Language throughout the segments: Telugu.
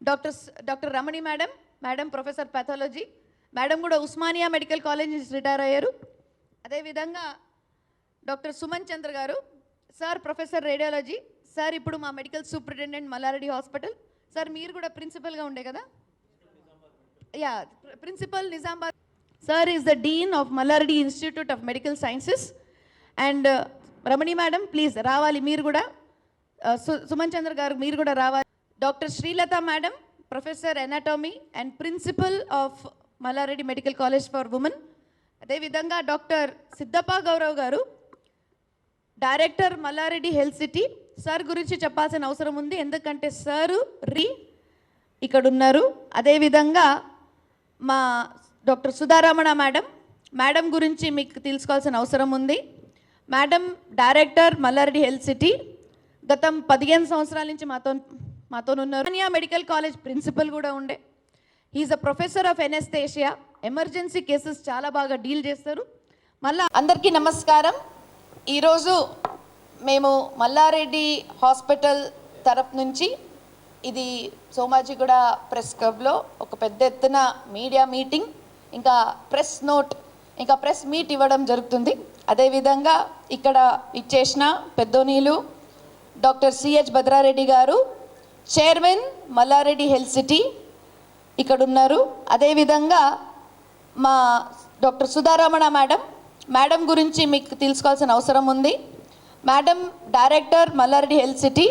Doctor doctor Ramani madam madam professor pathology madam కూడా ఉస్మానియా మెడికల్ కాలేజ్ నుంచి రిటైర్ అయ్యారు. అదేవిధంగా డాక్టర్ సుమన్ చంద్ర గారు సార్ ప్రొఫెసర్ రేడియాలజీ సార్ ఇప్పుడు మా medical superintendent Mallareddy hospital sir మీరు కూడా ప్రిన్సిపల్గా ఉండే కదా? Yeah principal Nizamabad sir is the dean of Mallareddy institute of medical sciences and Ramani madam please రావాలి మీరు కూడా సుమన్ చంద్ర గారు మీరు కూడా రావాలి doctor Srilatha madam professor anatomy and principal of Mallareddy medical college for women అదేవిధంగా డాక్టర్ సిద్ధప్ప గౌరవ్ గారు director Mallareddy health city sir గురించి చెప్పాల్సిన అవసరం ఉంది. ఎందుకంటే సారు రీ ఇక్కడ ఉన్నారు అదేవిధంగా మా డాక్టర్ సుధారమణ మేడం మేడం గురించి మీకు తెలుసుకోవాల్సిన అవసరం ఉంది. Madam director Mallareddy health city గతం పదిహేను సంవత్సరాల నుంచి మాతో మాతో ఉన్నారు మెడికల్ కాలేజ్ ప్రిన్సిపల్ కూడా ఉండే. He is a professor of anaesthesia emergency cases చాలా బాగా డీల్ చేస్తారు. మళ్ళా అందరికీ నమస్కారం. ఈరోజు మేము మల్లారెడ్డి హాస్పిటల్ తరపు నుంచి ఇది సోమాజిగూడ ప్రెస్ క్లబ్లో ఒక పెద్ద ఎత్తున మీడియా మీటింగ్ ఇంకా ప్రెస్ నోట్ ఇంకా ప్రెస్ మీట్ ఇవ్వడం జరుగుతుంది. అదేవిధంగా ఇక్కడ ఇచ్చేసిన పెద్దోనీలు డాక్టర్ సిహెచ్ భద్రారెడ్డి గారు చైర్మన్ మల్లారెడ్డి హెల్త్ సిటీ ఇక్కడ ఉన్నారు అదేవిధంగా మా డాక్టర్ సుధారమణ మేడం మేడం గురించి మీకు తెలుసుకోవాల్సిన అవసరం ఉంది. Madam director Mallareddy health city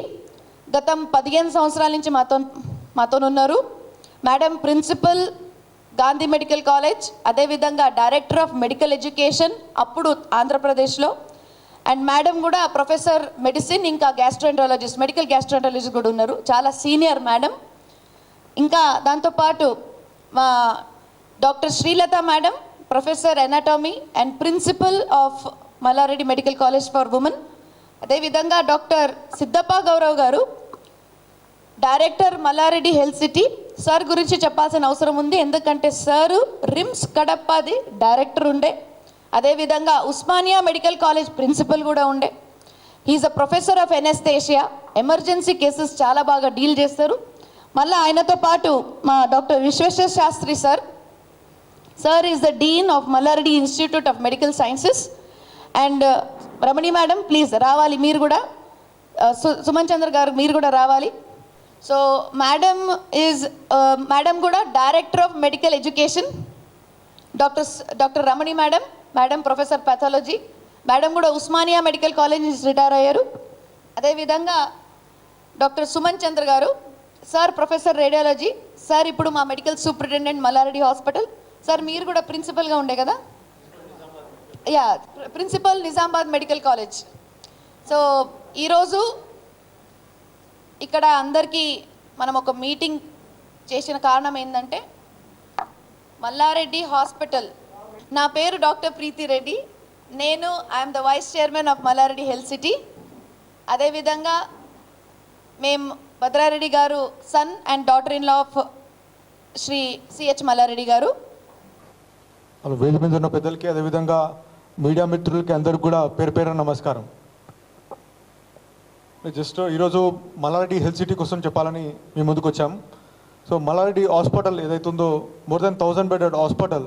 గతం పదిహేను సంవత్సరాల నుంచి మాతో మాతో ఉన్నారు. Madam principal Gandhi medical college అదేవిధంగా డైరెక్టర్ ఆఫ్ మెడికల్ ఎడ్యుకేషన్ అప్పుడు ఆంధ్రప్రదేశ్లో. అండ్ మేడం కూడా ప్రొఫెసర్ మెడిసిన్ ఇంకా గ్యాస్ట్రోఎంట్రాలజిస్ట్ మెడికల్ గ్యాస్ట్రోఎంట్రాలజిస్ట్ కూడా ఉన్నారు. చాలా సీనియర్ మేడం ఇంకా దాంతోపాటు మా doctor Srilatha madam professor anatomy and principal of Mallareddy medical college for women అదేవిధంగా డాక్టర్ సిద్ధప్ప గౌరవ్ గారు director Mallareddy health city sir గురించి చెప్పాల్సిన అవసరం ఉంది. ఎందుకంటే సారు రిమ్స్ కడప్పది డైరెక్టర్ ఉండే. అదేవిధంగా ఉస్మానియా మెడికల్ కాలేజ్ ప్రిన్సిపల్ కూడా ఉండే. He is a professor of anaesthesia emergency cases చాలా బాగా డీల్ చేస్తారు. మళ్ళీ ఆయనతో పాటు మా doctor Vishweshwara Sastry sir. Sir is the dean of Mallareddy institute of medical sciences and Ramani madam please రావాలి మీరు కూడా. Uh, సు- సుమన్ చంద్ర గారు మీరు కూడా రావాలి. సో మేడం ఈజ్ మేడం కూడా director of medical education doctor doctor Ramani madam. Madam professor pathology. Madam కూడా ఉస్మానియా మెడికల్ కాలేజ్ నుంచి రిటైర్ అయ్యారు. అదేవిధంగా డాక్టర్ సుమన్ చంద్ర గారు సార్ ప్రొఫెసర్ రేడియాలజీ సార్ ఇప్పుడు మా medical superintendent Mallareddy hospital. Sir మీరు కూడా ప్రిన్సిపల్గా ఉండే కదా? Yeah principal Nizamabad medical college. So ఈరోజు ఇక్కడ అందరికీ మనం ఒక మీటింగ్ చేసిన కారణం ఏంటంటే మల్లారెడ్డి హాస్పిటల్ నా పేరు డాక్టర్ ప్రీతి రెడ్డి. నేను I'm the vice chairman of Mallareddy health city అదేవిధంగా మేము భద్రారెడ్డి గారు son and daughter in law of Shri CH Mallareddy గారు వేది మీద ఉన్న పెద్దలకి అదేవిధంగా మీడియా మిత్రులకి అందరికి కూడా పేరు పేరు నమస్కారం. జస్ట్ ఈరోజు మల్లారెడ్డి హెల్త్ సిటీ కోసం చెప్పాలని మీ ముందుకు వచ్చాం సో మల్లారెడ్డి హాస్పిటల్ ఏదైతే ఉందో more than thousand bedded hospital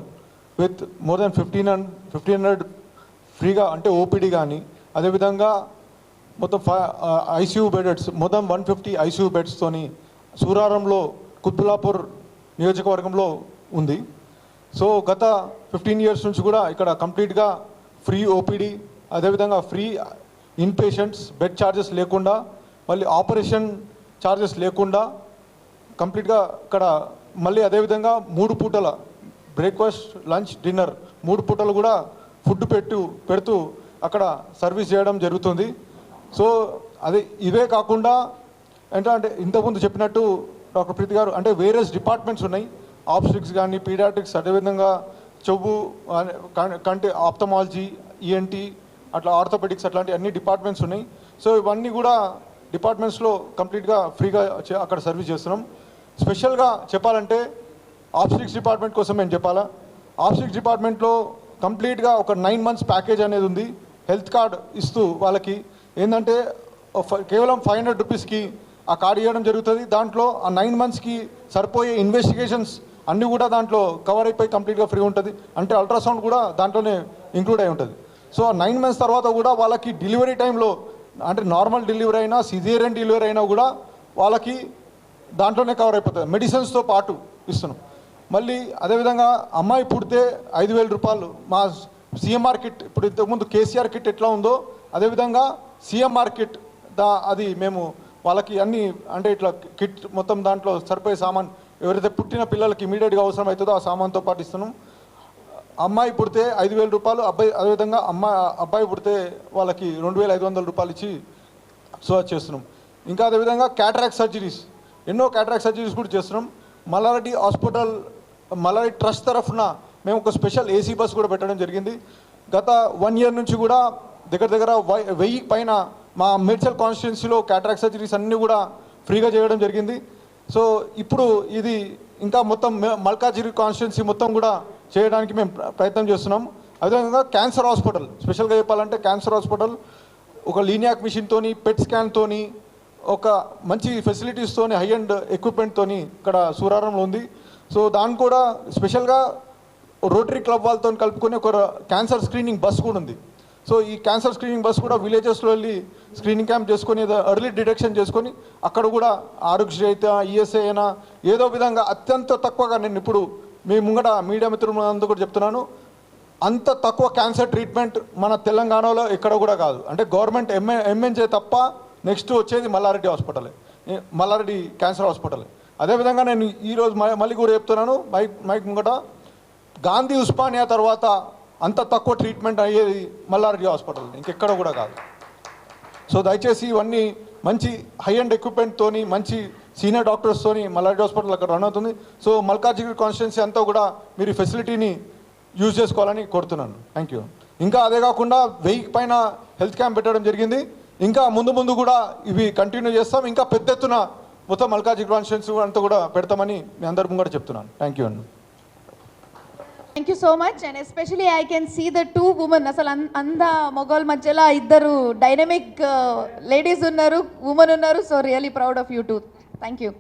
with more than fifteen and fifteen hundred ఫ్రీగా అంటే ఓపీడీ కానీ అదేవిధంగా మొత్తం ఫైవ్ ఐసీయూ బెడెడ్స్ మొత్తం వన్ ఫిఫ్టీ ఐసీయూ బెడ్స్తోని సూరారంలో కుత్బులాపూర్ నియోజకవర్గంలో ఉంది. సో గత ఫిఫ్టీన్ ఇయర్స్ నుంచి కూడా ఇక్కడ కంప్లీట్గా ఫ్రీ ఓపీడీ అదేవిధంగా free in patients bed charges లేకుండా మళ్ళీ ఆపరేషన్ ఛార్జెస్ లేకుండా కంప్లీట్గా ఇక్కడ మళ్ళీ అదేవిధంగా మూడు పూటల బ్రేక్ఫాస్ట్ లంచ్ డిన్నర్ మూడు పూటలు కూడా ఫుడ్ పెట్టు పెడుతూ అక్కడ సర్వీస్ చేయడం జరుగుతుంది. సో అది ఇవే కాకుండా ఏంటంటే అంటే ఇంతకుముందు చెప్పినట్టు డాక్టర్ ప్రీతి గారు అంటే వేరియస్ డిపార్ట్మెంట్స్ ఉన్నాయి. ఆప్స్టిక్స్ కానీ పీడియాట్రిక్స్ అదేవిధంగా చెవు అనే- కం- కంటి ఈఎన్టీ అట్లా ఆర్థోపెడిక్స్ అట్లాంటి అన్ని డిపార్ట్మెంట్స్ ఉన్నాయి. సో ఇవన్నీ కూడా డిపార్ట్మెంట్స్లో కంప్లీట్గా ఫ్రీగా చే- అక్కడ సర్వీస్ చేస్తున్నాం. స్పెషల్గా చెప్పాలంటే ఆప్స్టిక్స్ డిపార్ట్మెంట్ కోసం నేను చెప్పాలా? ఆప్స్టిక్స్ డిపార్ట్మెంట్లో కంప్లీట్గా ఒక నైన్ మంత్స్ ప్యాకేజ్ అనేది ఉంది. హెల్త్ కార్డ్ ఇస్తూ వాళ్ళకి. ఏంటంటే కేవలం ఫైవ్ హండ్రెడ్ రూపీస్కి ఆ కార్డు ఇవ్వడం జరుగుతుంది. దాంట్లో ఆ నైన్ మంత్స్కి సరిపోయే ఇన్వెస్టిగేషన్స్ అన్నీ కూడా దాంట్లో కవర్ అయిపోయి కంప్లీట్గా ఫ్రీ ఉంటుంది. అంటే అల్ట్రాసౌండ్ కూడా దాంట్లోనే ఇంక్లూడ్ అయి ఉంటుంది. సో ఆ నైన్ మంత్స్ తర్వాత కూడా వాళ్ళకి డెలివరీ టైంలో అంటే నార్మల్ డెలివరీ అయినా సిజేరియన్ డెలివరీ అయినా కూడా వాళ్ళకి దాంట్లోనే కవర్ అయిపోతుంది. మెడిసిన్స్తో పాటు ఇస్తున్నాం. మళ్ళీ అదేవిధంగా అమ్మాయి పుడితే ఐదు వేల రూపాయలు. మా సీఎంఆర్ కిట్ ఇప్పుడు ఇంతకుముందు కేసీఆర్ కిట్ ఎట్లా ఉందో అదేవిధంగా సీఎంఆర్ కిట్ దా అది మేము వాళ్ళకి అన్ని అంటే ఇట్లా కిట్ మొత్తం దాంట్లో సరిపోయే సామాన్ ఎవరైతే పుట్టిన పిల్లలకి ఇమీడియట్గా అవసరం అవుతుందో ఆ సామాన్తో పాటు ఇస్తున్నాం. అమ్మాయి పుడితే ఐదు వేల రూపాయలు అబ్బాయి అదేవిధంగా అమ్మాయి అబ్బాయి పుడితే వాళ్ళకి రెండు వేల ఐదు వందల రూపాయలు ఇచ్చి సో చేస్తున్నాం. ఇంకా అదేవిధంగా క్యాటరాక్ట్ సర్జరీస్ ఎన్నో క్యాటరాక్ట్ సర్జరీస్ కూడా చేస్తున్నాం. మల్లారెడ్డి హాస్పిటల్ మల్లారెడ్డి ట్రస్ట్ తరఫున మేము ఒక స్పెషల్ ఏసీ బస్ కూడా పెట్టడం జరిగింది. గత వన్ ఇయర్ నుంచి కూడా దగ్గర దగ్గర వై- వెయ్యి పైన మా మేడ్చల్ కాన్స్టిట్యున్సీలో క్యాటరాక్ట్ సర్జరీస్ అన్నీ కూడా ఫ్రీగా చేయడం జరిగింది. సో ఇప్పుడు ఇది ఇంకా మొత్తం మే- మల్కాజిరి కాన్స్టిట్యున్సీ మొత్తం కూడా చేయడానికి మేము ప్ర- ప్రయత్నం చేస్తున్నాం. అదేవిధంగా క్యాన్సర్ హాస్పిటల్ స్పెషల్గా చెప్పాలంటే క్యాన్సర్ హాస్పిటల్ ఒక లీనియాక్ మిషన్తోని పెట్ స్కాన్తోని ఒక మంచి ఫెసిలిటీస్తోని హై అండ్ ఎక్విప్మెంట్తోని ఇక్కడ సూరారంలో ఉంది. సో దాన్ని కూడా స్పెషల్గా రోటరీ క్లబ్ వాళ్ళతో కలుపుకొని ఒక క్యాన్సర్ స్క్రీనింగ్ బస్ కూడా ఉంది. సో ఈ క్యాన్సర్ స్క్రీనింగ్ బస్ కూడా విలేజెస్లో వెళ్ళి స్క్రీనింగ్ క్యాంప్ చేసుకొని ఎర్లీ డిటెక్షన్ చేసుకొని అక్కడ కూడా ఆరోగ్యశ్రీ అయితే ఈఎస్ఐ అయినా ఏదో విధంగా అత్యంత తక్కువగా నేను ఇప్పుడు మీ ముంగట మీడియా మిత్రులందరూ కూడా చెప్తున్నాను. అంత తక్కువ క్యాన్సర్ ట్రీట్మెంట్ మన తెలంగాణలో ఎక్కడ కూడా కాదు. అంటే గవర్నమెంట్ ఎంఏ ఎంఎన్జే తప్ప నెక్స్ట్ వచ్చేది మల్లారెడ్డి హాస్పిటలే. మల్లారెడ్డి క్యాన్సర్ హాస్పిటలే. అదేవిధంగా నేను ఈరోజు మ- మళ్ళీ కూడా చెప్తున్నాను మైక్ మైక్ ముంగట గాంధీ ఉస్మానియా తర్వాత అంత తక్కువ ట్రీట్మెంట్ అయ్యేది మల్లారెడ్డి హాస్పిటల్ ఇంకెక్కడ కూడా కాదు. సో దయచేసి ఇవన్నీ మంచి హై అండ్ ఎక్విప్మెంట్తోని మంచి సీనియర్ డాక్టర్స్తోని మల్లారెడ్డి హాస్పిటల్ అక్కడ రన్ అవుతుంది. సో మల్కాజిగిరి కాన్స్టిట్యున్సీ అంతా కూడా మీరు ఫెసిలిటీని యూజ్ చేసుకోవాలని కోరుతున్నాను. Thank you. ఇంకా అదే కాకుండా వెయ్యి పైన హెల్త్ క్యాంప్ పెట్టడం జరిగింది. ఇంకా ముందు ముందు కూడా ఇవి కంటిన్యూ చేస్తాం. ఇంకా పెద్ద ఎత్తున మొత్తం మల్కాజిగిరి కాన్స్టిట్యున్సీ అంతా కూడా పెడతామని మీ అందరి ముంగట చెప్తున్నాను. థ్యాంక్ యూ అండి thank you so much and especially I can see the two women అసలు అంద మొగోల్ మధ్యలో ఇద్దరు డైనమిక్ లేడీస్ ఉన్నారు ఉమెన్ ఉన్నారు. So really proud of you two thank you